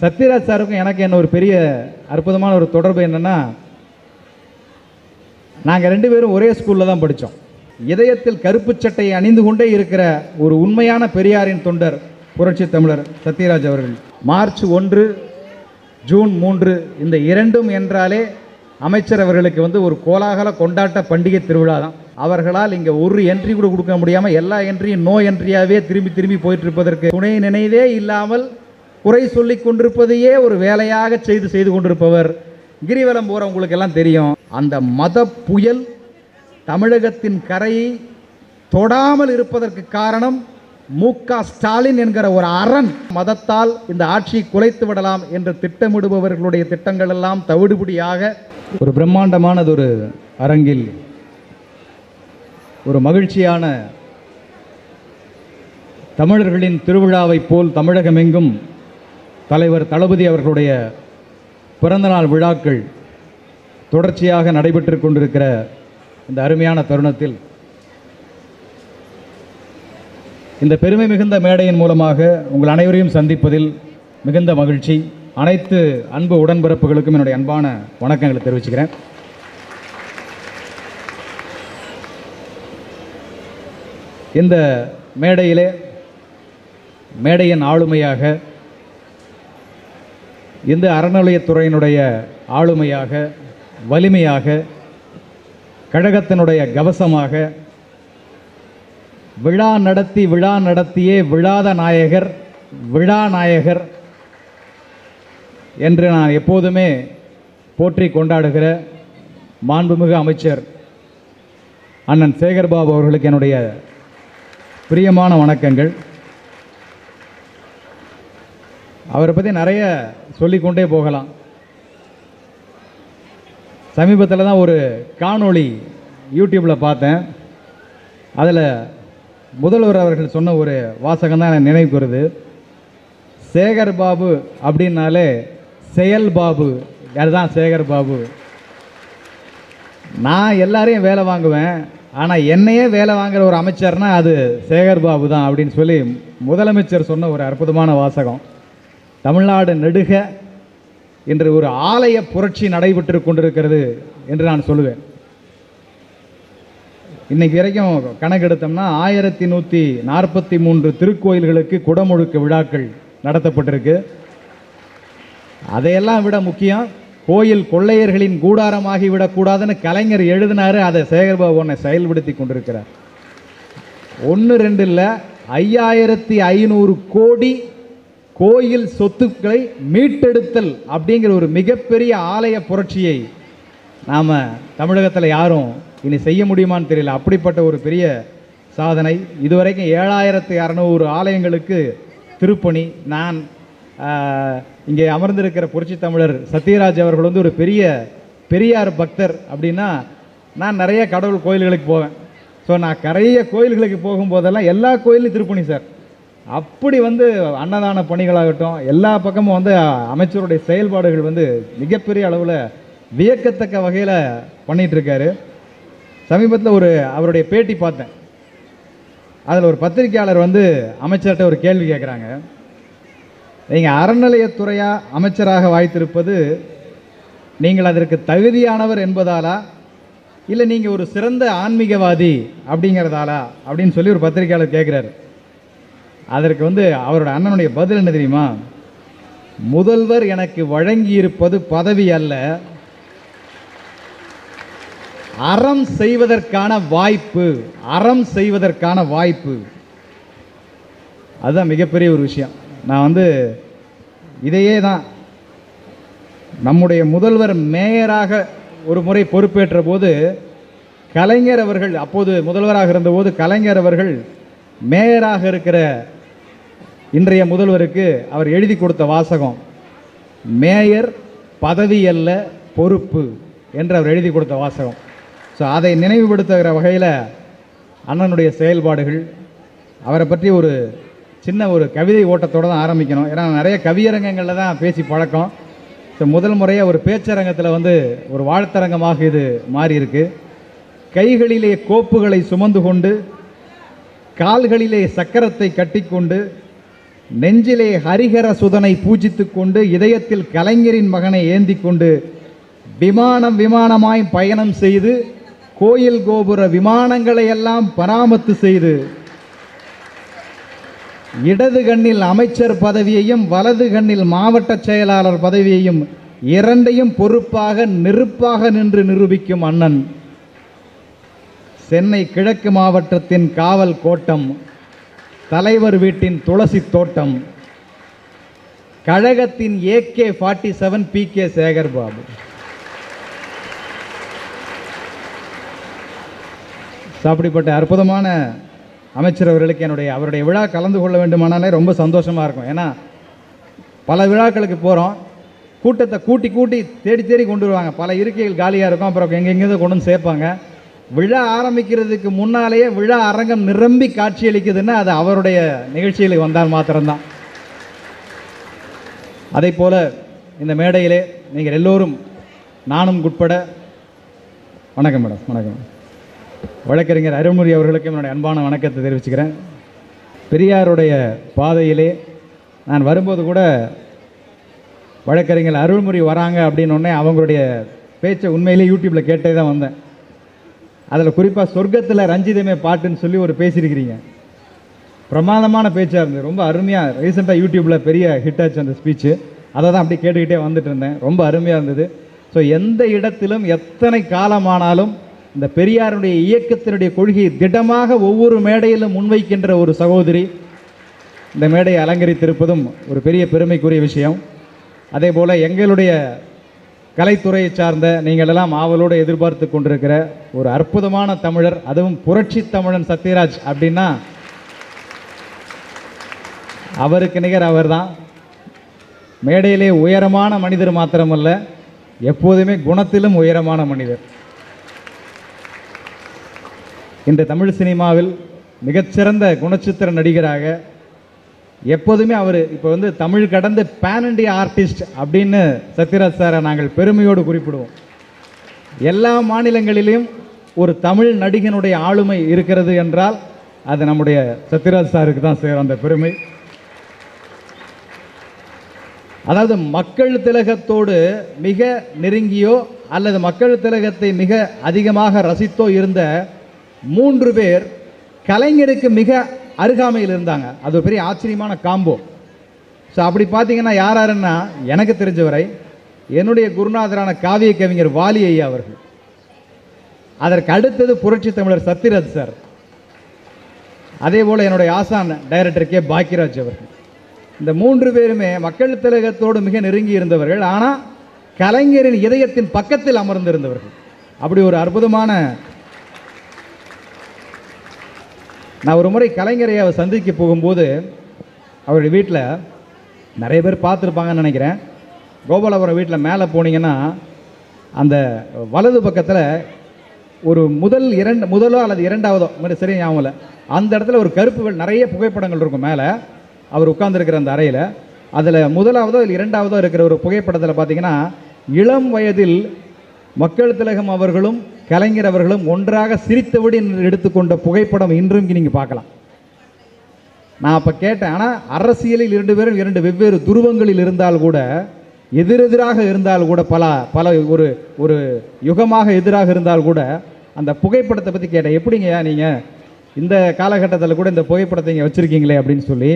சத்யராஜ் சாருக்கும் எனக்கு என்ன ஒரு பெரிய அற்புதமான ஒரு தொடர்பு என்னென்னா நாங்கள் ரெண்டு பேரும் ஒரே ஸ்கூலில் தான் படித்தோம் இதயத்தில் கருப்பு சட்டையை அணிந்து கொண்டே இருக்கிற ஒரு உண்மையான பெரியாரின் தொண்டர் புரட்சி தமிழர் சத்யராஜ் அவர்கள். மார்ச் ஒன்று ஜூன் மூன்று இந்த இரண்டும் என்றாலே அமைச்சர் அவர்களுக்கு வந்து ஒரு கோலாகல கொண்டாட்ட பண்டிகை திருவிழா தான். அவர்களால் இங்கே ஒரு என்ட்ரி கூட கொடுக்க முடியாமல் எல்லா என்ட்ரியும் நோ என்ட்ரியாகவே திரும்பி திரும்பி போயிட்டு இருப்பதற்கு துணை நினைவே இல்லாமல் குறை சொல்லி கொண்டிருப்பதையே ஒரு வேலையாக செய்து செய்து கொண்டிருப்பவர். கிரிவலம் போகிறவங்களுக்கு எல்லாம் தெரியும். அந்த மத புயல் தமிழகத்தின் கரையை தொடாமல் இருப்பதற்கு காரணம் மு க ஸ்டாலின் என்கிற ஒரு அரண். மதத்தால் இந்த ஆட்சியை குலைத்து விடலாம் என்று திட்டமிடுபவர்களுடைய திட்டங்கள் எல்லாம் தவிடுபடியாக ஒரு பிரம்மாண்டமானது ஒரு அரங்கில் ஒரு மகிழ்ச்சியான தமிழர்களின் திருவிழாவைப் போல் தமிழகமெங்கும் தலைவர் தளபதி அவர்களுடைய பிறந்தநாள் விழாக்கள் தொடர்ச்சியாக நடைபெற்று கொண்டிருக்கிற இந்த அருமையான தருணத்தில் இந்த பெருமை மிகுந்த மேடையின் மூலமாக உங்கள் அனைவரையும் சந்திப்பதில் மிகுந்த மகிழ்ச்சி. அனைத்து அன்பு உடன்பிறப்புகளுக்கும் என்னுடைய அன்பான வணக்கங்களை தெரிவிச்சுக்கிறேன். இந்த மேடையிலே மேடையின் ஆளுமையாக இந்த அறநிலையத்துறையினுடைய ஆளுமையாக வலிமையாக கழகத்தினுடைய கவசமாக விழா நடத்தி விழா நடத்தியே விழாத நாயகர் விழா நாயகர் என்று நான் எப்போதுமே போற்றி கொண்டாடுகிற மாண்புமிகு அமைச்சர் அண்ணன் சேகர்பாபு அவர்களுக்கு என்னுடைய பிரியமான வணக்கங்கள். அவரை பற்றி நிறைய சொல்லிக்கொண்டே போகலாம். சமீபத்தில் தான் ஒரு காணொளி யூடியூப்பில் பார்த்தேன். அதில் முதல்வர் அவர்கள் சொன்ன ஒரு வாசகம் தான் எனக்கு நினைவு வருது. சேகர் பாபு அப்படின்னாலே செயல் பாபு. அதுதான் சேகர் பாபு. நான் எல்லாரையும் வேலை வாங்குவேன். ஆனால் என்னையே வேலை வாங்குற ஒரு அமைச்சர்னா அது சேகர் பாபு தான் அப்படின்னு சொல்லி முதலமைச்சர் சொன்ன ஒரு அற்புதமான வாசகம். தமிழ்நாடு நெடுக இன்று ஒரு ஆலய புரட்சி நடைபெற்று கொண்டிருக்கிறது என்று நான் சொல்லுவேன். இன்னைக்கு வரைக்கும் கணக்கெடுத்தோம்னா ஆயிரத்தி நூற்றி நாற்பத்தி மூன்று திருக்கோயில்களுக்கு குடமுழுக்கு விழாக்கள் நடத்தப்பட்டிருக்கு. அதையெல்லாம் விட முக்கியம் கோயில் கொள்ளையர்களின் கூடாரமாகி விடக்கூடாதுன்னு கலைஞர் எழுதினார் அதை சேகர்பாபு உன்னை செயல்படுத்தி கொண்டிருக்கிறார். ஒன்று ரெண்டு இல்லை ஐயாயிரத்தி ஐநூறு கோடி கோயில் சொத்துக்களை மீட்டெடுத்தல் அப்படிங்கிற ஒரு மிகப்பெரிய ஆலய புரட்சியை நாம் தமிழகத்தில் யாரும் இனி செய்ய முடியுமான்னு தெரியல. அப்படிப்பட்ட ஒரு பெரிய சாதனை. இதுவரைக்கும் ஏழாயிரத்து அறநூறு ஆலயங்களுக்கு திருப்பணி. நான் இங்கே அமர்ந்திருக்கிற புரட்சி தமிழர் சத்யராஜ் அவர்கள் வந்து ஒரு பெரிய பெரியார் பக்தர் அப்படின்னா நான் நிறைய கடவுள் கோயில்களுக்கு போவேன். ஸோ நான் நிறைய கோயில்களுக்கு போகும்போதெல்லாம் எல்லா கோயிலும் திருப்பணி சார். அப்படி வந்து அன்னதான பணிகளாகட்டும் எல்லா பக்கமும் வந்து அமைச்சருடைய செயல்பாடுகள் வந்து மிகப்பெரிய அளவில் வியக்கத்தக்க வகையில் பண்ணிகிட்ருக்காரு சமீபத்தில் ஒரு அவருடைய பேட்டி பார்த்தேன். அதில் ஒரு பத்திரிக்கையாளர் வந்து அமைச்சர்கிட்ட ஒரு கேள்வி கேட்குறாங்க நீங்கள் அறநிலையத்துறையாக அமைச்சராக வாய்த்திருப்பது நீங்கள் அதற்கு தகுதியானவர் என்பதாலா? இல்லை நீங்கள் ஒரு சிறந்த ஆன்மீகவாதி அப்படிங்கிறதாலா? அப்படின்னு சொல்லி ஒரு பத்திரிக்கையாளர் கேட்குறாரு அதற்கு வந்து அவரோட அண்ணனுடைய பதில் என்ன தெரியுமா? முதல்வர் எனக்கு வழங்கியிருப்பது பதவி அல்ல. அறம் செய்வதற்கான வாய்ப்பு அறம் செய்வதற்கான வாய்ப்பு. அதுதான் மிகப்பெரிய ஒரு விஷயம். நான் வந்து இதையே தான் நம்முடைய முதல்வர் மேயராக ஒரு முறை பொறுப்பேற்ற போது கலைஞர் அவர்கள் அப்போது முதல்வராக இருந்தபோது கலைஞர் அவர்கள் மேயராக இருக்கிற இன்றைய முதல்வருக்கு அவர் எழுதி கொடுத்த வாசகம் மேயர் பதவி அல்ல பொறுப்பு என்று அவர் எழுதி கொடுத்த வாசகம். ஸோ அதை நினைவுபடுத்துகிற வகையில் அண்ணனுடைய செயல்பாடுகள் அவரை பற்றி ஒரு சின்ன ஒரு கவிதை ஓட்டத்தோடு தான் ஆரம்பிக்கணும். ஏன்னா நிறைய கவியரங்கங்களில் தான் பேசி பழக்கம். ஸோ முதல் முறையாக ஒரு பேச்சரங்கத்தில் வந்து ஒரு வாழ்த்தரங்கமாக இது மாறியிருக்கு. கைகளிலே கோப்புகளை சுமந்து கொண்டு கால்களிலே சக்கரத்தை கட்டிக்கொண்டு நெஞ்சிலே ஹரிகர சுதனை பூஜித்து கொண்டு இதயத்தில் கலைஞரின் மகனை ஏந்தி கொண்டு விமானம் விமானமாய் பயணம் செய்து கோயில் கோபுர விமானங்களை எல்லாம் பராமத்து செய்து இடது கண்ணில் அமைச்சர் பதவியையும் வலது கண்ணில் மாவட்ட செயலாளர் பதவியையும் இரண்டையும் பொறுப்பாக நெருப்பாக நின்று நிரூபிக்கும் அண்ணன். சென்னை கிழக்கு மாவட்டத்தின் காவல் கோட்டம். தலைவர் வீட்டின் துளசி தோட்டம். கழகத்தின் AK forty seven P K Sekar Babu அப்படிப்பட்ட அற்புதமான அமைச்சர் அவர்களுக்கு என்னுடைய அவருடைய விழா கலந்து கொள்ள வேண்டுமானாலே ரொம்ப சந்தோஷமாக இருக்கும். ஏன்னா பல விழாக்களுக்கு போகிறோம் கூட்டத்தை கூட்டி கூட்டி தேடி தேடி கொண்டு வருவாங்க. பல இருக்கைகள் காலியாக இருக்கும். அப்புறம் எங்கெங்கேயோ கொண்டு வந்து சேர்ப்பாங்க. விழா ஆரம்பிக்கிறதுக்கு முன்னாலேயே விழா அரங்கம் நிரம்பி காட்சியளிக்குதுன்னா அது அவருடைய நிகழ்ச்சிகளுக்கு வந்தால் மாத்திரம்தான். அதே போல் இந்த மேடையிலே நீங்கள் எல்லோரும் நானும் உட்பட வணக்கம் மேடம் வணக்கம். வழக்கறிஞர் அருள்மொழி அவர்களுக்கும் என்னுடைய அன்பான வணக்கத்தை தெரிவிச்சுக்கிறேன். பெரியாருடைய பாதையிலே நான் வரும்போது கூட வழக்கறிஞர் அருள்மொழி வராங்க அப்படின்னு உடனே அவங்களுடைய பேச்சை உண்மையிலே யூடியூப்பில் கேட்டே தான் வந்தேன். அதில் குறிப்பாக சொர்க்கத்தில் ரஞ்சிதமே பாட்டுன்னு சொல்லி ஒரு பேசியிருக்கிறீங்க. பிரமாதமான பேச்சாக இருந்தது. ரொம்ப அருமையாக ரீசெண்டாக யூடியூப்பில் பெரிய ஹிட் ஆச்சு அந்த ஸ்பீச்சு அதை தான் அப்படியே கேட்டுக்கிட்டே வந்துட்டு இருந்தேன். ரொம்ப அருமையாக இருந்தது. ஸோ எந்த இடத்திலும் எத்தனை காலமானாலும் இந்த பெரியாருடைய இயக்கத்தினுடைய கொள்கையை திடமாக ஒவ்வொரு மேடையிலும் முன்வைக்கின்ற ஒரு சகோதரி இந்த மேடையை அலங்கரித்திருப்பதும் ஒரு பெரிய பெருமைக்குரிய விஷயம். அதே போல் எங்களுடைய கலைத்துறையை சார்ந்த நீங்கள் எல்லாம் ஆவலோடு எதிர்பார்த்து கொண்டிருக்கிற ஒரு அற்புதமான தமிழர் அதுவும் புரட்சி தமிழன் சத்யராஜ் அப்படின்னா அவருக்கு நிகர் அவர்தான். மேடையிலே உயரமான மனிதர் மாத்திரமல்ல எப்போதுமே குணத்திலும் உயரமான மனிதர். இந்த தமிழ் சினிமாவில் மிகச்சிறந்த குணச்சித்திர நடிகராக எப்போதுமே அவர் இப்போ வந்து தமிழ் கடந்த பேன் இண்டியா ஆர்டிஸ்ட் அப்படின்னு சத்யராஜ் சாரை நாங்கள் பெருமையோடு குறிப்பிடுவோம். எல்லா மாநிலங்களிலும் ஒரு தமிழ் நடிகனுடைய ஆளுமை இருக்கிறது என்றால் அது நம்முடைய சத்யராஜ் சாருக்கு தான் சேரும் அந்த பெருமை. அதாவது மக்கள் திலகத்தோடு மிக நெருங்கியோ அல்லது மக்கள் திலகத்தை மிக அதிகமாக ரசித்தோ இருந்த மூன்று பேர் கலைஞருக்கு மிக அருகாமையில் இருந்தாங்க. அது ஒரு பெரிய ஆச்சரியமான காம்போ ஸோ அப்படி பார்த்தீங்கன்னா யார் யாருன்னா எனக்கு தெரிஞ்சவரை என்னுடைய குருநாதரான காவிய கவிஞர் வாலி ஐயா அவர்கள். அதற்கு அடுத்தது புரட்சி தமிழர் சத்யராஜ் சார். அதே போல் என்னுடைய ஆசான் டைரக்டர் கே பாக்கியராஜ் அவர்கள். இந்த மூன்று பேருமே மக்கள் திலகத்தோடு மிக நெருங்கி இருந்தவர்கள். ஆனால் கலைஞரின் இதயத்தின் பக்கத்தில் அமர்ந்திருந்தவர்கள். அப்படி ஒரு அற்புதமான நான் ஒரு முறை கலைஞரையாவை சந்திக்க போகும்போது அவருடைய வீட்டில் நிறைய பேர் பார்த்துருப்பாங்கன்னு நினைக்கிறேன். கோபாலபுரம் வீட்டில் மேலே போனீங்கன்னா அந்த வலது பக்கத்தில் ஒரு முதல் இரண்டு முதலோ அல்லது இரண்டாவதோ மாதிரி சரி ஞாபகம் இல்லை. அந்த இடத்துல ஒரு கருப்பு நிறைய புகைப்படங்கள் இருக்கும் மேலே. அவர் உட்கார்ந்திருக்கிற அந்த அறையில். அதில் முதலாவதோ இல்லை இரண்டாவதோ இருக்கிற ஒரு புகைப்படத்தில் பார்த்தீங்கன்னா இளம் வயதில் மக்கள் திலகம் அவர்களும் கலைஞர் அவர்களும் ஒன்றாக சிரித்தபடி எடுத்துக்கொண்ட புகைப்படம் இன்றும் நீங்கள் பார்க்கலாம். நான் அப்போ கேட்டேன் ஆனால் அரசியலில் இரண்டு பேரும் இரண்டு வெவ்வேறு துருவங்களில் இருந்தால் கூட எதிரெதிராக இருந்தால் கூட பல பல ஒரு ஒரு யுகமாக எதிராக இருந்தால் கூட அந்த புகைப்படத்தை பற்றி கேட்டேன். எப்படிங்கய்யா நீங்கள் இந்த காலகட்டத்தில் கூட இந்த புகைப்படத்தை இங்கே வச்சுருக்கீங்களே அப்படின்னு சொல்லி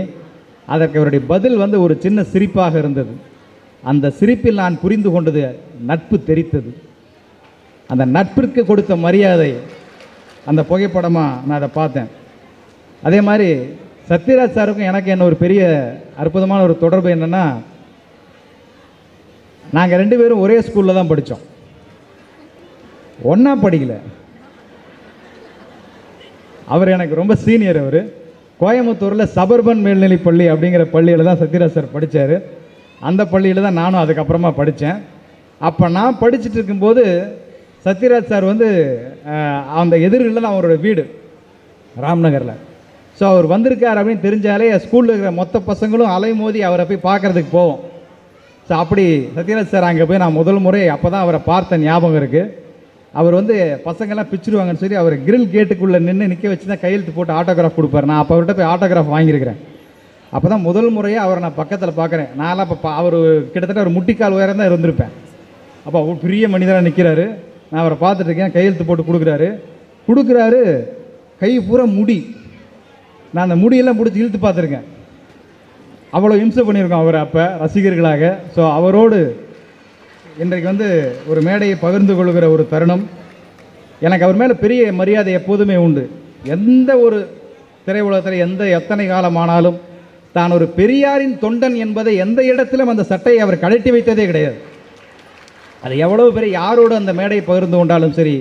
அதற்கு அவருடைய பதில் வந்து ஒரு சின்ன சிரிப்பாக இருந்தது. அந்த சிரிப்பில் நான் புரிந்து கொண்டது நட்பு தெரித்தது. அந்த நட்பிற்கு கொடுத்த மரியாதை அந்த புகைப்படமாக நான் அதை பார்த்தேன். அதே மாதிரி சத்யராஜ் சாருக்கும் எனக்கு என்ன ஒரு பெரிய அற்புதமான ஒரு தொடர்பு என்னென்னா நாங்கள் ரெண்டு பேரும் ஒரே ஸ்கூலில் தான் படித்தோம் ஒன்றா படிக்கல. அவர் எனக்கு ரொம்ப சீனியர் அவர். கோயம்புத்தூரில் சபர்பன் மேல்நிலைப் பள்ளி அப்படிங்கிற பள்ளியில் தான் சத்யராஜ் சார் படித்தார் அந்த பள்ளியில் தான் நானும் அதுக்கப்புறமா படித்தேன் அப்போ நான் படிச்சுட்டு இருக்கும்போது சத்யராஜ் சார் வந்து அந்த எதிரில் தான் அவரோட வீடு ராம்நகரில். ஸோ அவர் வந்திருக்கார் அப்படின்னு தெரிஞ்சாலே ஸ்கூலில் இருக்கிற மொத்த பசங்களும் அலைமோதி அவரை போய் பார்க்கறதுக்கு போவோம். ஸோ அப்படி சத்யராஜ் சார் அங்கே போய் நான் முதல் முறை அப்போ தான் அவரை பார்த்த ஞாபகம் இருக்குது அவர் வந்து பசங்கள்லாம் பிச்சிருவாங்கன்னு சொல்லி அவர் கிரில் கேட்டுக்குள்ளே நின்று நிற்க வச்சு தான் கையெழுத்து போட்டு ஆட்டோகிராஃப் கொடுப்பார். நான் அப்போ அவர்கிட்ட போய் ஆட்டோகிராஃப் வாங்கியிருக்கிறேன். அப்போ தான் முதல் முறையாக அவரை நான் பக்கத்தில் பார்க்குறேன். நான்லாம் இப்போ அவர் கிட்டத்தட்ட ஒரு முட்டிக்கால் உயரம் தான் இருந்திருப்பேன். அப்போ அவர் பெரிய மனிதராக நிற்கிறாரு நான் அவரை பார்த்துட்ருக்கேன் கையெழுத்து போட்டு கொடுக்குறாரு. கொடுக்குறாரு கை பூரா முடி. நான் அந்த முடியெல்லாம் பிடிச்சி இழுத்து பார்த்துருக்கேன். அவ்வளோ இம்சை பண்ணியிருக்கோம் அவர் அப்போ ரசிகர்களாக. ஸோ அவரோடு இன்றைக்கு வந்து ஒரு மேடையை பகிர்ந்து கொள்கிற ஒரு தருணம். எனக்கு அவர் மேலே பெரிய மரியாதை எப்போதுமே உண்டு. எந்த ஒரு திரையுலகத்தில் எந்த எத்தனை காலமானாலும் தான் ஒரு பெரியாரின் தொண்டன் என்பதை எந்த இடத்திலும் அந்த சட்டையை அவர் கழட்டி வைத்ததே கிடையாது. அது எவ்வளவு பேர் யாரோடு அந்த மேடையை பகிர்ந்து கொண்டாலும் சரி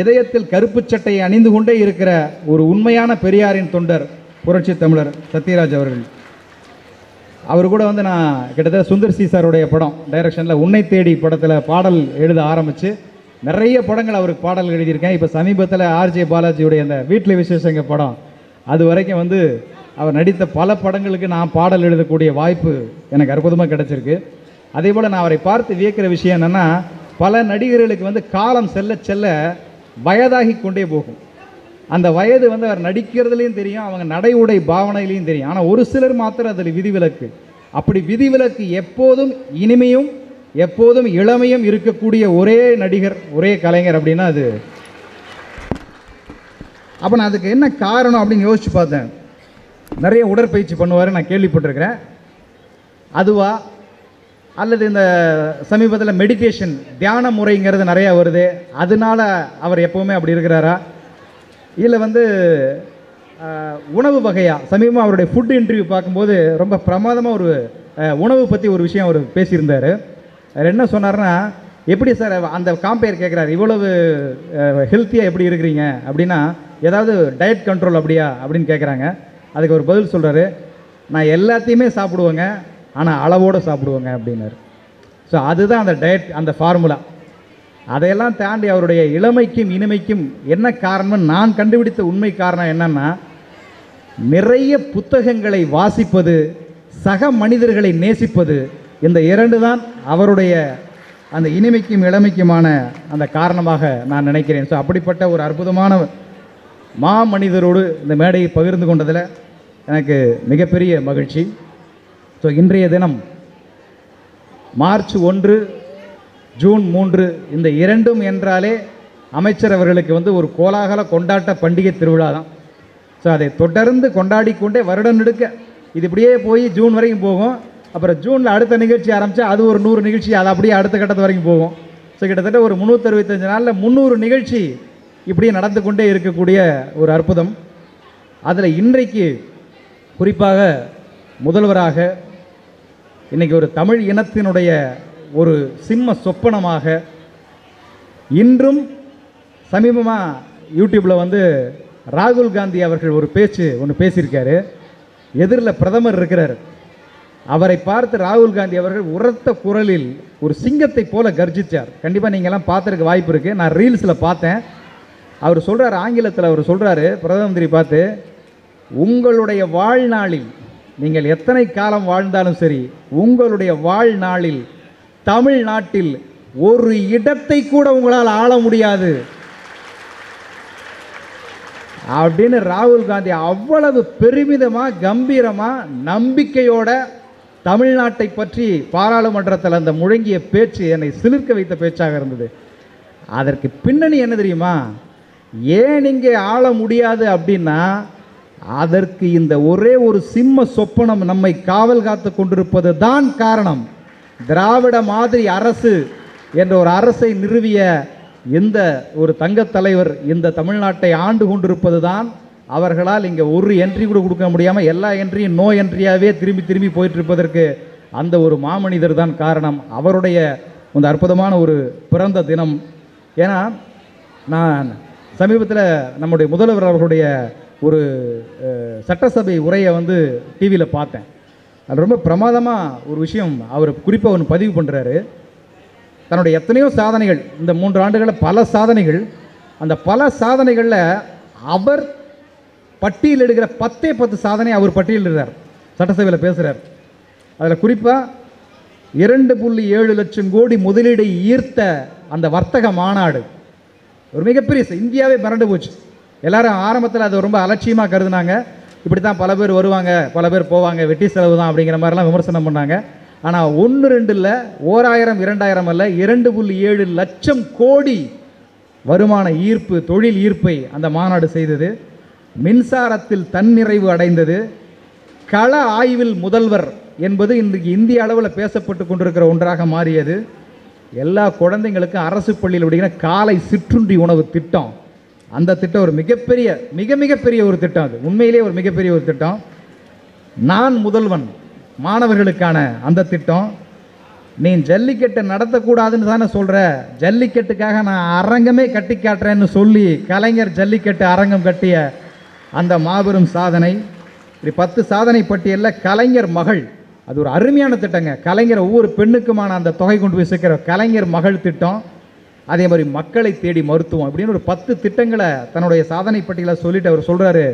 இதயத்தில் கருப்பு சட்டையை அணிந்து கொண்டே இருக்கிற ஒரு உண்மையான பெரியாரின் தொண்டர் புரட்சி தமிழர் சத்யராஜ் அவர்கள். அவர் கூட வந்து நான் கிட்டத்தட்ட சுந்தர் சி சாருடைய படம் டைரக்ஷனில் உன்னை தேடி படத்தில் பாடல் எழுத ஆரம்பித்து நிறைய படங்கள் அவருக்கு பாடல் எழுதியிருக்கேன். இப்போ சமீபத்தில் ஆர்ஜே பாலாஜியுடைய அந்த வீட்டில் விசேஷங்க படம் அது வரைக்கும் வந்து அவர் நடித்த பல படங்களுக்கு நான் பாடல் எழுதக்கூடிய வாய்ப்பு எனக்கு அற்புதமாக கிடச்சிருக்கு. அதே போல் நான் அவரை பார்த்து வியக்கிற விஷயம் என்னென்னா பல நடிகர்களுக்கு வந்து காலம் செல்ல செல்ல வயதாகி கொண்டே போகும். அந்த வயது வந்து அவர் நடிக்கிறதுலையும் தெரியும் அவங்க நடை உடை பாவனையிலையும் தெரியும். ஆனால் ஒரு சிலர் மாத்திரம் அதில் விதிவிலக்கு. அப்படி விதிவிலக்கு எப்போதும் இனிமையும் எப்போதும் இளமையும் இருக்கக்கூடிய ஒரே நடிகர் ஒரே கலைஞர் அப்படின்னா அது. அப்போ நான் அதுக்கு என்ன காரணம் அப்படின்னு யோசிச்சு பார்த்தேன். நிறைய உடற்பயிற்சி பண்ணுவார் நான் கேள்விப்பட்டிருக்கிறேன். அதுவா அல்லது இந்த சமீபத்தில் மெடிடேஷன் தியான முறைங்கிறது நிறையா வருது. அதனால அவர் எப்போவுமே அப்படி இருக்கிறாரா? இல்லை வந்து உணவு வகையாக சமீபமாக அவருடைய ஃபுட் இன்டர்வியூ பார்க்கும்போது ரொம்ப பிரமாதமாக ஒரு உணவு பற்றி ஒரு விஷயம் அவர் பேசியிருந்தார். அவர் என்ன சொன்னார்னா எப்படி சார் அந்த காம்பேர் கேட்குறாரு இவ்வளவு ஹெல்த்தியாக எப்படி இருக்கிறீங்க? அப்படின்னா ஏதாவது டயட் கண்ட்ரோல் அப்படியா? அப்படின்னு கேட்குறாங்க அதுக்கு ஒரு பதில் சொல்கிறாரு நான் எல்லாத்தையுமே சாப்பிடுவேங்க. ஆனால் அளவோடு சாப்பிடுவோங்க அப்படின்னாரு. ஸோ அதுதான் அந்த டயட் அந்த ஃபார்முலா அதையெல்லாம் தாண்டி அவருடைய இளமைக்கும் இனிமைக்கும் என்ன காரணம் நான் கண்டுபிடித்த உண்மை காரணம் என்னன்னா நிறைய புத்தகங்களை வாசிப்பது சக மனிதர்களை நேசிப்பது இந்த இரண்டு தான் அவருடைய அந்த இனிமைக்கும் இளமைக்குமான அந்த காரணமாக நான் நினைக்கிறேன். ஸோ அப்படிப்பட்ட ஒரு அற்புதமான மா மனிதரோடு இந்த மேடையை பகிர்ந்து கொண்டதில் எனக்கு மிகப்பெரிய மகிழ்ச்சி. ஸோ இன்றைய தினம் மார்ச் ஒன்று ஜூன் மூன்று இந்த இரண்டும் என்றாலே அமைச்சர் அவர்களுக்கு வந்து ஒரு கோலாகல கொண்டாட்ட பண்டிகை திருவிழா தான். ஸோ அதை தொடர்ந்து கொண்டாடி கொண்டே வருடம் நெடுக்க இது இப்படியே போய் ஜூன் வரைக்கும் போகும். அப்புறம் ஜூனில் அடுத்த நிகழ்ச்சி ஆரம்பித்தா அது ஒரு நூறு நிகழ்ச்சி அது அப்படியே அடுத்த கட்டத்து வரைக்கும் போகும். ஸோ கிட்டத்தட்ட ஒரு முந்நூற்றறுபத்தஞ்சு நாளில் முந்நூறு நிகழ்ச்சி இப்படியே நடந்து கொண்டே இருக்கக்கூடிய ஒரு அற்புதம். அதில் இன்றைக்கு குறிப்பாக முதல்வராக இன்றைக்கி ஒரு தமிழ் இனத்தினுடைய ஒரு சிம்ம சொப்பனமாக இன்றும் சமீபமாக யூடியூப்பில் வந்து ராகுல் காந்தி அவர்கள் ஒரு பேச்சு ஒன்று பேசியிருக்காரு. எதிரில் பிரதமர் இருக்கிறார். அவரை பார்த்து ராகுல் காந்தி அவர்கள் உரத்த குரலில் ஒரு சிங்கத்தை போல கர்ஜிச்சார். கண்டிப்பாக நீங்கள்லாம் பார்த்துருக்க வாய்ப்பு இருக்குது நான் ரீல்ஸில் பார்த்தேன். அவர் சொல்கிறார் ஆங்கிலத்தில் அவர் சொல்கிறாரு பிரதமந்திரி பார்த்து உங்களுடைய வாழ்நாளில் நீங்கள் எத்தனை காலம் வாழ்ந்தாலும் சரி உங்களுடைய வாழ்நாளில் தமிழ்நாட்டில் ஒரு இடத்தை கூட உங்களால் ஆள முடியாது. அப்படின்னு ராகுல் காந்தி அவ்வளவு பெருமிதமாக கம்பீரமாக நம்பிக்கையோட தமிழ்நாட்டை பற்றி பாராளுமன்றத்தில் அந்த முழங்கிய பேச்சு என்னை சிலிர்க்க வைத்த பேச்சாக இருந்தது. அதற்கு பின்னணி என்ன தெரியுமா? ஏன் இங்கே ஆள முடியாது அப்படின்னா அதற்கு இந்த ஒரே ஒரு சிம்ம சொப்பனம் நம்மை காவல் காத்து கொண்டிருப்பது தான் காரணம். திராவிட மாதிரி அரசு என்ற ஒரு அரசை நிறுவிய இந்த ஒரு தங்கத் தலைவர் இந்த தமிழ்நாட்டை ஆண்டு கொண்டிருப்பது தான். அவர்களால் இங்கே ஒரு என்ட்ரி கூட கொடுக்க முடியாமல் எல்லா என்ட்ரியும் நோ என்ட்ரியாகவே திரும்பி திரும்பி போயிட்டுருப்பதற்கு அந்த ஒரு மாமனிதர் தான் காரணம். அவருடைய அந்த அற்புதமான ஒரு பிறந்த தினம். ஏன்னா நான் சமீபத்தில் நம்முடைய முதல்வர் அவர்களுடைய ஒரு சட்டசபை உரையை வந்து டிவியில் பார்த்தேன். அது ரொம்ப பிரமாதமாக ஒரு விஷயம். அவர் குறிப்பாக ஒன்று பதிவு பண்ணுறாரு தன்னுடைய எத்தனையோ சாதனைகள் இந்த மூன்று ஆண்டுகளில் பல சாதனைகள் அந்த பல சாதனைகளில் அவர் பட்டியலிடுகிற பத்தே பத்து சாதனை அவர் பட்டியலிடுறார் சட்டசபையில் பேசுகிறார் அதில் குறிப்பாக இரண்டு புள்ளி ஏழு லட்சம் கோடி முதலீடை ஈர்த்த அந்த வர்த்தக மாநாடு. ஒரு மிகப்பெரிய இந்தியாவே மிரண்டு போச்சு. எல்லாரும் ஆரம்பத்தில் அதை ரொம்ப அலட்சியமாக கருதுனாங்க. இப்படி தான் பல பேர் வருவாங்க பல பேர் போவாங்க வெட்டி செலவு தான் அப்படிங்கிற மாதிரிலாம் விமர்சனம் பண்ணாங்க. ஆனால் ஒன்று ரெண்டு இல்லை ஓராயிரம் இரண்டாயிரம் அல்ல இரண்டு புள்ளி ஏழு லட்சம் கோடி வருமான ஈர்ப்பு தொழில் ஈர்ப்பை அந்த மாநாடு செய்தது. மின்சாரத்தில் தன்னிறைவு அடைந்தது. கள ஆய்வில் முதல்வர் என்பது இன்றைக்கு இந்திய அளவில் பேசப்பட்டு கொண்டிருக்கிற ஒன்றாக மாறியது. எல்லா குழந்தைங்களுக்கும் அரசு பள்ளியில் படிக்கிற காலை சிற்றுண்டி உணவு திட்டம். அந்த திட்டம் ஒரு மிகப்பெரிய மிக மிகப்பெரிய ஒரு திட்டம் அது. உண்மையிலேயே ஒரு மிகப்பெரிய ஒரு திட்டம். நான் முதல்வன் மாணவர்களுக்கான அந்த திட்டம். நீ ஜல்லிக்கட்டை நடத்தக்கூடாதுன்னு தானே சொல்கிற ஜல்லிக்கட்டுக்காக நான் அரங்கமே கட்டி காட்டுறேன்னு சொல்லி கலைஞர் ஜல்லிக்கட்டு அரங்கம் கட்டிய அந்த மாபெரும் சாதனை. இப்படி பத்து சாதனை பட்டியலில் கலைஞர் மகள். அது ஒரு அருமையான திட்டங்க. கலைஞர் ஒவ்வொரு பெண்ணுக்குமான அந்த தொகை கொண்டு போய் சேர்க்கிற கலைஞர் மகள் திட்டம். அதே மாதிரி மக்களை தேடி மருத்துவம் அப்படின்னு ஒரு பத்து திட்டங்களை தன்னுடைய சாதனை பட்டியலை சொல்லிட்டு அவர் சொல்கிறாரு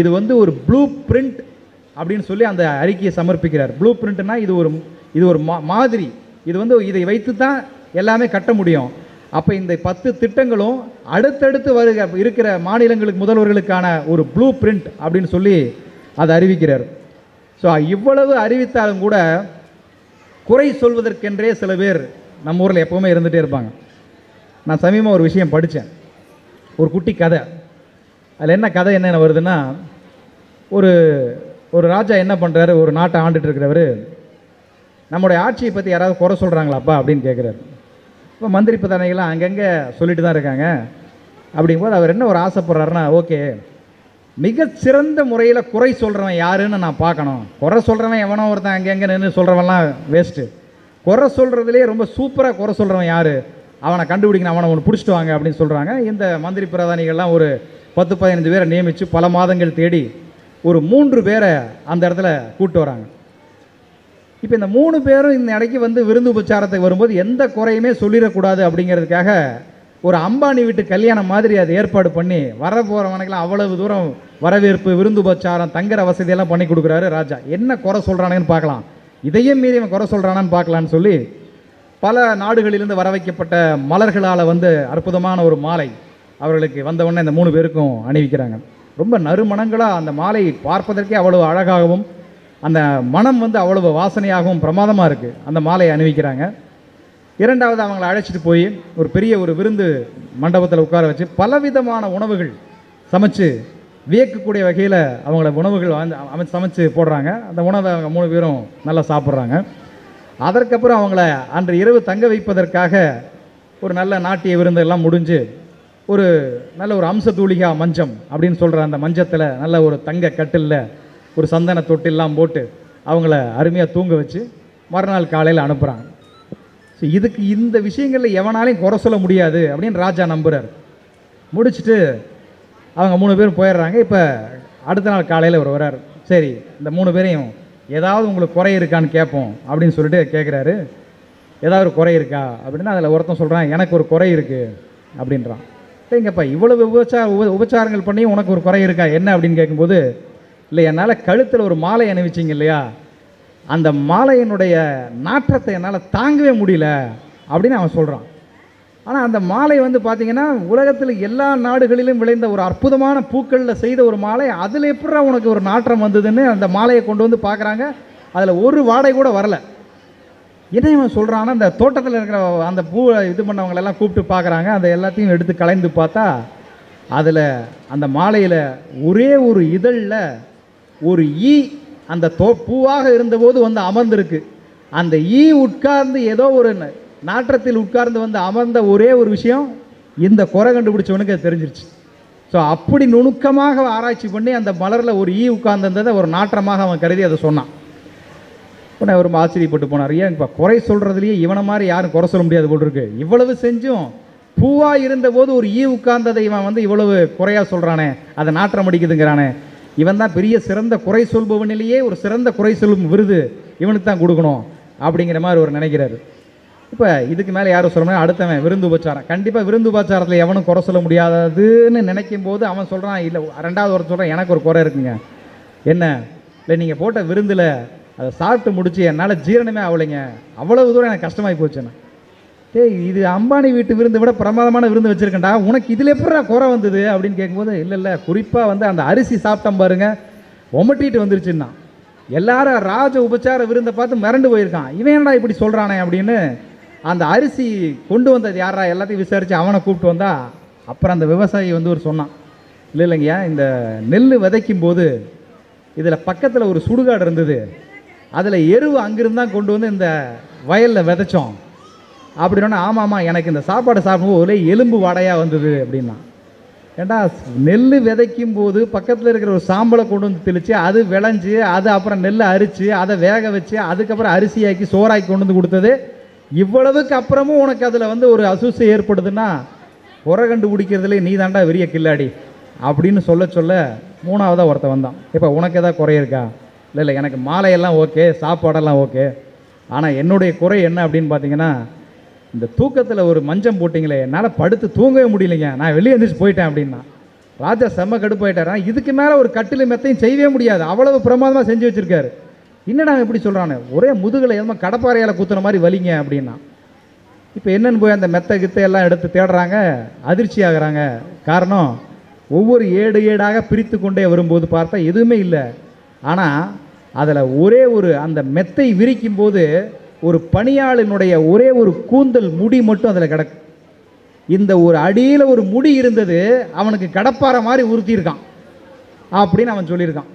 இது வந்து ஒரு ப்ளூ பிரிண்ட் அப்படின்னு சொல்லி அந்த அறிக்கையை சமர்ப்பிக்கிறார். ப்ளூ பிரிண்ட்னா இது ஒரு இது ஒரு மா மாதிரி. இது வந்து இதை வைத்து தான் எல்லாமே கட்ட முடியும். அப்போ இந்த பத்து திட்டங்களும் அடுத்தடுத்து வருக இருக்கிற மாநிலங்களுக்கு முதல்வர்களுக்கான ஒரு ப்ளூ பிரிண்ட் அப்படின்னு சொல்லி அதை அறிவிக்கிறார். ஸோ இவ்வளவு அறிவித்தாலும் கூட குறை சொல்வதற்கென்றே சில பேர் நம்ம ஊரில் எப்போவுமே இருந்துகிட்டே இருப்பாங்க. நான் சமீபமாக ஒரு விஷயம் படித்தேன் ஒரு குட்டி கதை. அதில் என்ன கதை என்னென்ன வருதுன்னா ஒரு ஒரு ராஜா என்ன பண்ணுறாரு ஒரு நாட்டை ஆண்டுட்டு இருக்கிறவர் நம்முடைய ஆட்சியை பற்றி யாராவது குறை சொல்கிறாங்களாப்பா அப்படின்னு கேட்குறாரு இப்போ மந்திரி பிரதானிகள்லாம் அங்கங்கே சொல்லிட்டு தான் இருக்காங்க. அப்படிங்கும்போது அவர் என்ன ஒரு ஆசைப்படுறாருன்னா ஓகே மிக சிறந்த முறையில் குறை சொல்கிறவன் யாருன்னு நான் பார்க்கணும். குறை சொல்கிறவன் எவனோ ஒருத்தன் அங்கங்கே நின்று சொல்கிறவன்லாம் வேஸ்ட்டு குறை சொல்கிறதுலே ரொம்ப சூப்பராக குறை சொல்கிறவன் யார்? அவனை கண்டுபிடிக்கணும் அவனை ஒன்று பிடிச்சிட்டு வாங்க அப்படின்னு சொல்கிறாங்க இந்த மந்திரி பிரதானிகள்லாம் ஒரு பத்து பதினஞ்சு பேரை நியமித்து பல மாதங்கள் தேடி ஒரு மூன்று பேரை அந்த இடத்துல கூப்பிட்டு வராங்க. இப்போ இந்த மூணு பேரும் இந்த இடைக்கு வந்து விருந்து உபச்சாரத்துக்கு வரும்போது எந்த குறையுமே சொல்லிடக்கூடாது அப்படிங்கிறதுக்காக ஒரு அம்பானி வீட்டு கல்யாணம் மாதிரி அதை ஏற்பாடு பண்ணி வர போகிறவனுக்கெல்லாம் அவ்வளவு தூரம் வரவேற்பு விருந்து உபச்சாரம் தங்குற வசதியெல்லாம் பண்ணி கொடுக்குறாரு ராஜா. என்ன குறை சொல்கிறானுங்கன்னு பார்க்கலாம். இதையும் மீறி இவன் குறை சொல்கிறானான்னு பார்க்கலான்னு சொல்லி பல நாடுகளிலிருந்து வர வைக்கப்பட்ட மலர்களால் வந்து அற்புதமான ஒரு மாலை அவர்களுக்கு வந்தவுடனே இந்த மூணு பேருக்கும் அணிவிக்கிறாங்க. ரொம்ப நறுமணங்களாக அந்த மாலை பார்ப்பதற்கே அவ்வளவு அழகாகவும் அந்த மனம் வந்து அவ்வளவு வாசனையாகவும் பிரமாதமாக இருக்குது அந்த மாலையை அணிவிக்கிறாங்க. இரண்டாவது அவங்கள அழைச்சிட்டு போய் ஒரு பெரிய ஒரு விருந்து மண்டபத்தில் உட்கார வச்சு பலவிதமான உணவுகள் சமைச்சு வியக்கக்கூடிய வகையில் அவங்கள உணவுகள் வந்து அமைச்சு சமைச்சு போடுறாங்க. அந்த உணவை அவங்க மூணு பேரும் நல்லா சாப்பிட்றாங்க. அதற்கப்புறம் அவங்கள அன்று இரவு தங்க வைப்பதற்காக ஒரு நல்ல நாட்டிய விருந்து எல்லாம் முடிஞ்சு ஒரு நல்ல ஒரு அம்ச தூளிகா மஞ்சம் அப்படின்னு சொல்கிற அந்த மஞ்சத்தில் நல்ல ஒரு தங்க கட்டிலில் ஒரு சந்தன தொட்டிலாம் போட்டு அவங்கள அருமையாக தூங்க வச்சு மறுநாள் காலையில் அனுப்புகிறாங்க ஸோ இதுக்கு இந்த விஷயங்களில் எவனாலையும் குறை சொல்ல முடியாது அப்படின்னு ராஜா நம்புகிறார் முடிச்சுட்டு அவங்க மூணு பேரும் போயிடுறாங்க. இப்போ அடுத்த நாள் காலையில் அவர் வர்றார். சரி இந்த மூணு பேரையும் ஏதாவது உங்களுக்கு குறை இருக்கான்னு கேட்போம் அப்படின்னு சொல்லிட்டு கேட்குறாரு ஏதாவது ஒரு குறை இருக்கா? அப்படின்னா அதில் ஒருத்தன் சொல்கிறான் எனக்கு ஒரு குறை இருக்குது அப்படின்றான். சரிங்கப்பா இவ்வளவு உபச்சார உப உபச்சாரங்கள் பண்ணி உனக்கு ஒரு குறை இருக்கா? என்ன? அப்படின்னு கேட்கும்போது இல்லை என்னால் கழுத்தில் ஒரு மாலை அணிவிச்சிங்க இல்லையா? அந்த மாலையினுடைய நாற்றத்தை என்னால் தாங்கவே முடியல. அப்படின்னு அவன் சொல்கிறான் ஆனால் அந்த மாலை வந்து பார்த்தீங்கன்னா உலகத்தில் எல்லா நாடுகளிலும் விளைந்த ஒரு அற்புதமான பூக்களில் செய்த ஒரு மாலை. அதில் எப்படா உனக்கு ஒரு நாற்றம் வந்ததுன்னு அந்த மாலையை கொண்டு வந்து பார்க்குறாங்க அதில் ஒரு வாடகை கூட வரல. என்ன இவன் சொல்கிறான்னா அந்த தோட்டத்தில் இருக்கிற அந்த பூவை இது பண்ணவங்களெல்லாம் கூப்பிட்டு பார்க்குறாங்க அந்த எல்லாத்தையும் எடுத்து கலைந்து பார்த்தா அதில் அந்த மாலையில் ஒரே ஒரு இதழில் ஒரு ஈ அந்த தோ பூவாக இருந்தபோது வந்து அமர்ந்திருக்கு. அந்த ஈ உட்கார்ந்து ஏதோ ஒரு ந- நாற்றத்தில் உட்கார்ந்து வந்து அமர்ந்த ஒரே ஒரு விஷயம் இந்த குறை கண்டுபிடிச்சவனுக்கு அது தெரிஞ்சிருச்சு. ஸோ அப்படி நுணுக்கமாக ஆராய்ச்சி பண்ணி அந்த மலரில் ஒரு ஈ உட்கார்ந்திருந்ததை ஒரு நாற்றமாக அவன் கருதி அதை சொன்னான். உடனே அவர் ரொம்ப ஆச்சரியப்பட்டு போனார் ஏன் இப்போ குறை சொல்கிறதுலையே இவனை மாதிரி யாரும் குறை சொல்ல முடியாது போல் இருக்கு இவ்வளவு செஞ்சும் பூவாக இருந்தபோது ஒரு ஈ உட்கார்ந்ததை இவன் வந்து இவ்வளவு குறையாக சொல்கிறானே அதை நாற்றம் அடிக்குதுங்கிறானே. இவன் தான் பெரிய சிறந்த குறை சொல்பவனிலேயே ஒரு சிறந்த குறை சொல்லும் விருது இவனுக்கு தான் கொடுக்கணும். அப்படிங்கிற மாதிரி ஒரு நினைக்கிறாரு. இப்போ இதுக்கு மேலே யாரும் சொல்லணும் அடுத்தவன் விருந்து உபச்சாரம். கண்டிப்பாக விருந்து உபச்சாரத்தில் எவனும் குறை சொல்ல முடியாததுன்னு நினைக்கும் போது அவன் சொல்கிறான் இல்லை ரெண்டாவது ஒரு சொல்கிறான் எனக்கு ஒரு குறை இருக்குங்க. என்ன? இல்லை நீங்கள் போட்ட விருந்தில் அதை சாப்பிட்டு முடிச்சு என்னால் ஜீரணமே ஆகலைங்க. அவ்வளவு தூரம் எனக்கு கஷ்டமாகி போச்சுண்ணா டேய் இது அம்பானி வீட்டு விருந்து விட பிரமாதமான விருந்து வச்சுருக்கேன்டா. உனக்கு இதில் எப்படா குறை வந்தது? அப்படின்னு கேட்கும்போது இல்லை இல்லை குறிப்பாக வந்து அந்த அரிசி சாப்பிட்டேன் பாருங்க. உமட்டிட்டு வந்துருச்சுன்னா. எல்லாரும் ராஜ உபச்சார விருந்தை பார்த்து மிரண்டு போயிருக்கான். இவன் என்னடா இப்படி சொல்கிறானே அப்படின்னு அந்த அரிசி கொண்டு வந்தது யாரா எல்லாத்தையும் விசாரித்து அவனை கூப்பிட்டு வந்தா அப்புறம் அந்த விவசாயி வந்து ஒரு சொன்னான் இல்லை இல்லைங்கய்யா இந்த நெல் விதைக்கும் போது இதில் பக்கத்தில் ஒரு சுடுகாடு இருந்தது. அதில் எருவு அங்கிருந்து தான் கொண்டு வந்து இந்த வயலில் விதைச்சோம். அப்படின்னா ஆமாம்மா எனக்கு இந்த சாப்பாடு சாப்பிடும்போது ஒரே எலும்பு வாடையாக வந்தது அப்படின்னா ஏண்டா நெல் விதைக்கும் போது பக்கத்தில் இருக்கிற ஒரு சாம்பலை கொண்டு வந்து தெளித்து அது விளைஞ்சு அது அப்புறம் நெல்லை அரித்து அதை வேக வச்சு அதுக்கப்புறம் அரிசியாக்கி சோறாக்கி கொண்டு வந்து கொடுத்தது இவ்வளவுக்கு அப்புறமும் உனக்கு அதில் வந்து ஒரு அசூசை ஏற்படுதுன்னா குறை கண்டுபிடிக்கிறதுலே நீ தாண்டா வெறிய கில்லாடி அப்படின்னு சொல்ல சொல்ல மூணாவதாக ஒருத்தன் வந்தான். இப்போ உனக்கு எதாவது குறை இருக்கா? இல்லை இல்லை எனக்கு மாலையெல்லாம் ஓகே சாப்பாடெல்லாம் ஓகே. ஆனால் என்னுடைய குறை என்ன அப்படின்னு பார்த்தீங்கன்னா இந்த தூக்கத்தில் ஒரு மஞ்சம் போட்டிங்களே என்னால் படுத்து தூங்கவே முடியலைங்க. நான் வெளியே எந்திரிச்சு போயிட்டேன் அப்படின்னா. ராஜா செம்ம கடுப்பாயிட்டாரா? இதுக்கு மேலே ஒரு கட்டில் மெத்தையும் செய்யவே முடியாது. அவ்வளவு பிரமாதமாக செஞ்சு வச்சுருக்காரு. என்னடா இப்படி சொல்கிறானே ஒரே முதுகில் எதுவும் கடப்பாறையால் குத்துன மாதிரி வலிங்க அப்படின்னா. இப்போ என்னென்னு போய் அந்த மெத்த கித்த எல்லாம் எடுத்து தேடுறாங்க அதிர்ச்சி ஆகிறாங்க. காரணம் ஒவ்வொரு ஏடு ஏடாக பிரித்து கொண்டே வரும்போது பார்த்தா எதுவுமே இல்லை. ஆனால் அதில் ஒரே ஒரு அந்த மெத்தை விரிக்கும் போது ஒரு பணியாளினுடைய ஒரே ஒரு கூந்தல் முடி மட்டும் அதில் கிடக்கு. இந்த ஒரு அடியில் ஒரு முடி இருந்தது அவனுக்கு கடப்பாறை மாதிரி உறுத்தியிருக்கான். அப்படின்னு அவன் சொல்லியிருக்கான்.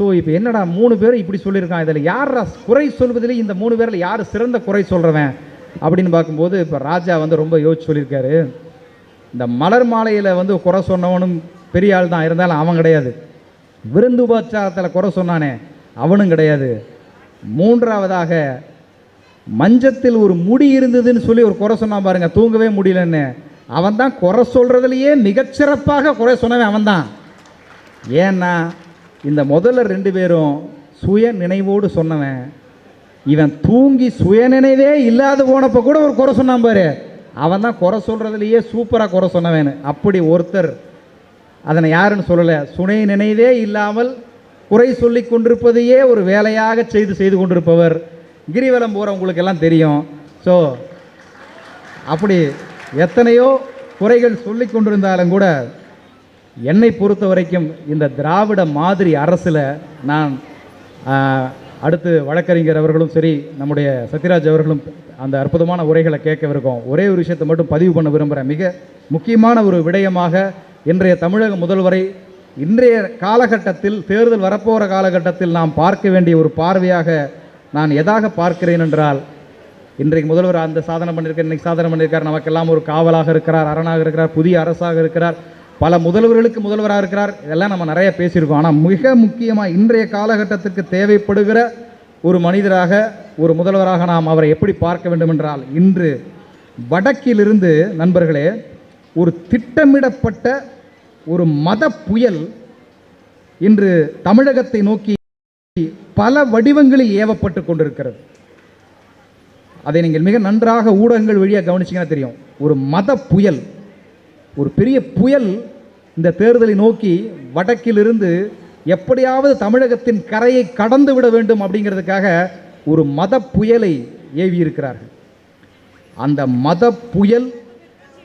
ஸோ இப்போ என்னடா மூணு பேரும் இப்படி சொல்லியிருக்கான் இதில் யார் குறை சொல்வதிலே இந்த மூணு பேரில் யார் சிறந்த குறை சொல்கிறவன் அப்படின்னு பார்க்கும்போது இப்போ ராஜா வந்து ரொம்ப யோசிச்சு சொல்லியிருக்காரு. இந்த மலர் மாலையில் வந்து குறை சொன்னவனும் பெரிய ஆள் தான். இருந்தாலும் அவன் கிடையாது. விருந்து உபச்சாரத்தில் குறை சொன்னானே அவனும் கிடையாது. மூன்றாவதாக மஞ்சத்தில் ஒரு முடி இருந்ததுன்னு சொல்லி ஒரு குறை சொன்னான் பாருங்க. தூங்கவே முடியலன்னு. அவன் தான் குறை சொல்கிறதுலையே மிகச்சிறப்பாக குறை சொன்னவன் அவன் தான். ஏன்னா இந்த முதல்ல ரெண்டு பேரும் சுய நினைவோடு சொன்னவன். இவன் தூங்கி சுயநினைவே இல்லாத போனப்போ கூட ஒரு குறை சொன்னான் பாரு. அவன் தான் குறை சொல்கிறதுலையே சூப்பராக குறை சொன்னவன். அப்படி ஒருத்தர் அதனை யாருன்னு சொல்லலை சுனை நினைவே இல்லாமல் குறை சொல்லி கொண்டிருப்பதையே ஒரு வேலையாக செய்து செய்து கொண்டிருப்பவர். கிரிவலம் போகிற உங்களுக்கு எல்லாம் தெரியும். ஸோ அப்படி எத்தனையோ குறைகள் சொல்லி கொண்டிருந்தாலும் கூட என்னை பொறுத்த வரைக்கும் இந்த திராவிட மாதிரி அரசில் நான் அடுத்து வழக்கறிஞர் அவர்களும் சரி நம்முடைய சத்யராஜ் அவர்களும் அந்த அற்புதமான உரைகளை கேட்கவிருக்கோம் ஒரே ஒரு விஷயத்தை மட்டும் பதிவு பண்ண விரும்புகிறேன். மிக முக்கியமான ஒரு விடயமாக இன்றைய தமிழக முதல்வரை இன்றைய காலகட்டத்தில் தேர்தல் வரப்போகிற காலகட்டத்தில் நாம் பார்க்க வேண்டிய ஒரு பார்வையாக நான் எதாக பார்க்கிறேன் என்றால் இன்றைக்கு முதல்வர் அந்த சாதனை பண்ணியிருக்கார் இன்றைக்கு சாதனை பண்ணியிருக்கார் நமக்கெல்லாம் ஒரு காவலாக இருக்கிறார் அரணாக இருக்கிறார் புதிய அரசாக இருக்கிறார். பல முதல்வர்களுக்கு முதல்வராக இருக்கிறார். இதெல்லாம் நம்ம நிறைய பேசியிருக்கோம். ஆனால் மிக முக்கியமாக இன்றைய காலகட்டத்துக்கு தேவைப்படுகிற ஒரு மனிதராக ஒரு முதல்வராக நாம் அவரை எப்படி பார்க்க வேண்டும் என்றால் இன்று வடக்கிலிருந்து நண்பர்களே ஒரு திட்டமிடப்பட்ட ஒரு மத புயல் இன்று தமிழகத்தை நோக்கி பல வடிவங்களில் ஏவப்பட்டு கொண்டிருக்கிறது. அதை நீங்கள் மிக நன்றாக ஊடகங்கள் வழியாக கவனிச்சிங்கன்னா தெரியும். ஒரு மத புயல் ஒரு பெரிய புயல் இந்த தேர்தலை நோக்கி வடக்கிலிருந்து எப்படியாவது தமிழகத்தின் கரையை கடந்து விட வேண்டும் அப்படிங்கிறதுக்காக ஒரு மத புயலை ஏவி இருக்கிறார்கள் அந்த மத புயல்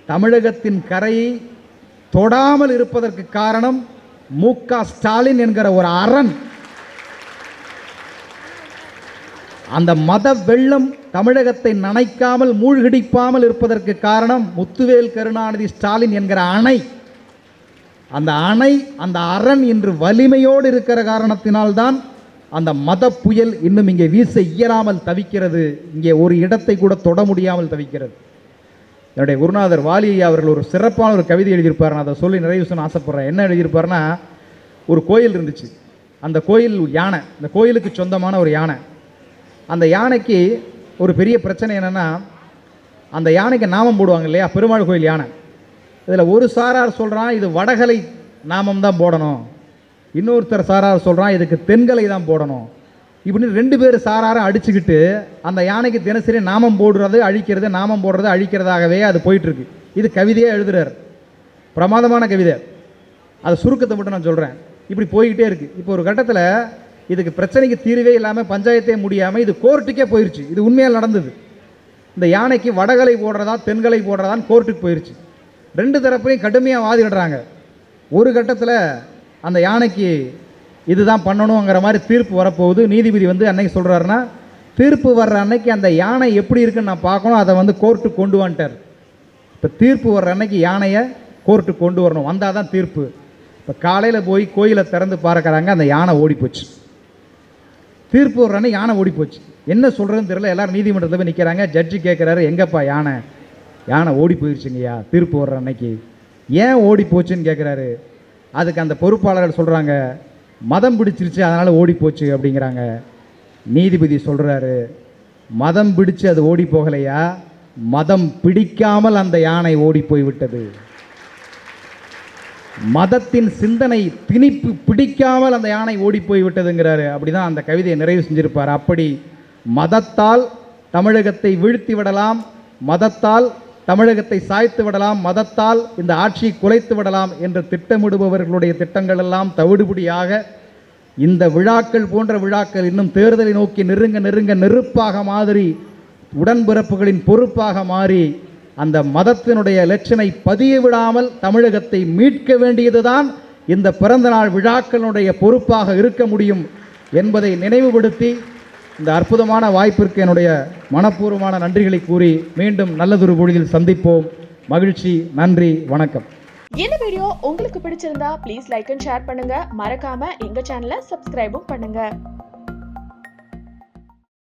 தமிழகத்தின் கரையை தொடாமல் இருப்பதற்கு காரணம் மு ஸ்டாலின் என்கிற ஒரு அரண். அந்த மத வெள்ளம் தமிழகத்தை நனைக்காமல் மூழ்கடிப்பாமல் இருப்பதற்கு காரணம் முத்துவேல் கருணாநிதி ஸ்டாலின் என்கிற அணை. அந்த அணை அந்த அரண் இன்று வலிமையோடு இருக்கிற காரணத்தினால்தான் அந்த மத புயல் இன்னும் இங்கே வீச இயலாமல் தவிக்கிறது. இங்கே ஒரு இடத்தை கூட தொட முடியாமல் தவிக்கிறது. என்னுடைய குருநாதர் வாலியை அவர்கள் ஒரு சிறப்பான ஒரு கவிதை எழுதியிருப்பார். நான் அதை சொல்லி நிறைவு செய்ய ஆசைப்பட்றேன். என்ன எழுதியிருப்பார்னா ஒரு கோயில் இருந்துச்சு. அந்த கோயில் யானை இந்த கோயிலுக்கு சொந்தமான ஒரு யானை. அந்த யானைக்கு ஒரு பெரிய பிரச்சனை என்னென்னா அந்த யானைக்கு நாமம் போடுவாங்க இல்லையா? பெருமாள் கோயில் யானை. இதில் ஒரு சாரார் சொல்கிறான் இது வடகலை நாமம் தான் போடணும். இன்னொருத்தர் சாரார் சொல்கிறான் இதுக்கு தென்கலை தான் போடணும். இப்படின்னு ரெண்டு பேர் சாராரை அடிச்சுக்கிட்டு அந்த யானைக்கு தினசரி நாமம் போடுறது அழிக்கிறது நாமம் போடுறது அழிக்கிறதாகவே அது போயிட்டுருக்கு. இது கவிதையாக எழுதுறார். பிரமாதமான கவிதை. அது சுருக்கத்தை மட்டும் நான் சொல்கிறேன் இப்படி போய்கிட்டே இருக்குது இப்போ ஒரு கட்டத்தில் இதுக்கு பிரச்சனைக்கு தீர்வே இல்லாமல் பஞ்சாயத்தே முடியாமல் இது கோர்ட்டுக்கே போயிடுச்சு இது உண்மையாக நடந்தது. இந்த யானைக்கு வடகலை போடுறதா தென்கலை போடுறதான்னு கோர்ட்டுக்கு போயிடுச்சு ரெண்டு தரப்புலையும் கடுமையாக வாதிடுறாங்க. ஒரு கட்டத்தில் அந்த யானைக்கு இதுதான் பண்ணணுங்கிற மாதிரி தீர்ப்பு வரப்போகுது. நீதிபதி வந்து அன்னைக்கு சொல்கிறாருன்னா தீர்ப்பு வர்ற அன்னைக்கு அந்த யானை எப்படி இருக்குன்னு நான் பார்க்கணும். அதை வந்து கோர்ட்டுக்கு கொண்டு வந்துட்டார். இப்போ தீர்ப்பு வர்ற அன்னைக்கு யானையை கோர்ட்டுக்கு கொண்டு வரணும். வந்தால் தான் தீர்ப்பு. இப்போ காலையில் போய் கோயிலை திறந்து பார்க்குறாங்க. அந்த யானை ஓடி போச்சு தீர்ப்பு வர்ற அன்னைக்கு யானை ஓடி போச்சு. என்ன சொல்கிறதுன்னு தெரியல. எல்லாரும் நீதிமன்றத்தில் போய் நிற்கிறாங்க ஜட்ஜி கேட்குறாரு எங்கப்பா யானை? யானை ஓடி போயிடுச்சுங்கய்யா தீர்ப்பு வர்ற அன்னைக்கு ஏன் ஓடி போச்சுன்னு கேட்குறாரு அதுக்கு அந்த பொறுப்பாளர்கள் சொல்கிறாங்க மதம் பிடிச்சிருச்சு அதனால் ஓடி போச்சு அப்படிங்கிறாங்க. நீதிபதி சொல்கிறாரு மதம் பிடிச்சு அது ஓடி போகலையா? மதம் பிடிக்காமல் அந்த யானை ஓடி போய்விட்டது. மதத்தின் சிந்தனை திணிப்பு பிடிக்காமல் அந்த யானை ஓடி போய்விட்டதுங்கிறாரு விட்டதுங்கிறாரு அப்படிதான் அந்த கவிதையை நிறைவு செஞ்சிருப்பார். அப்படி மதத்தால் தமிழகத்தை வீழ்த்தி விடலாம் மதத்தால் தமிழகத்தை சாய்த்து விடலாம் மதத்தால் இந்த ஆட்சியை குலைத்து விடலாம் என்று திட்டமிடுபவர்களுடைய திட்டங்கள் எல்லாம் தவிடுபடியாக இந்த விழாக்கள் போன்ற விழாக்கள் இன்னும் தேர்தலை நோக்கி நெருங்க நெருங்க நெருப்பாக மாதிரி உடன்பிறப்புகளின் பொறுப்பாக மாறி அந்த மதத்தினுடைய லட்சணை பதிய விடாமல் தமிழகத்தை மீட்க வேண்டியதுதான் இந்த பிறந்தநாள் விழாக்களுடைய பொறுப்பாக இருக்க முடியும் என்பதை நினைவுபடுத்தி இந்த அற்புதமான வாய்ப்பிற்கு என்னுடைய மனப்பூர்வமான நன்றிகளை கூறி மீண்டும் நல்லதொரு பொழுதில் சந்திப்போம். மகிழ்ச்சி நன்றி வணக்கம். இந்த வீடியோ உங்களுக்கு பிடிச்சிருந்தா ப்ளீஸ் லைக் அண்ட் ஷேர் பண்ணுங்க. மறக்காம எங்க சேனலை சப்ஸ்கிரைபும் பண்ணுங்க.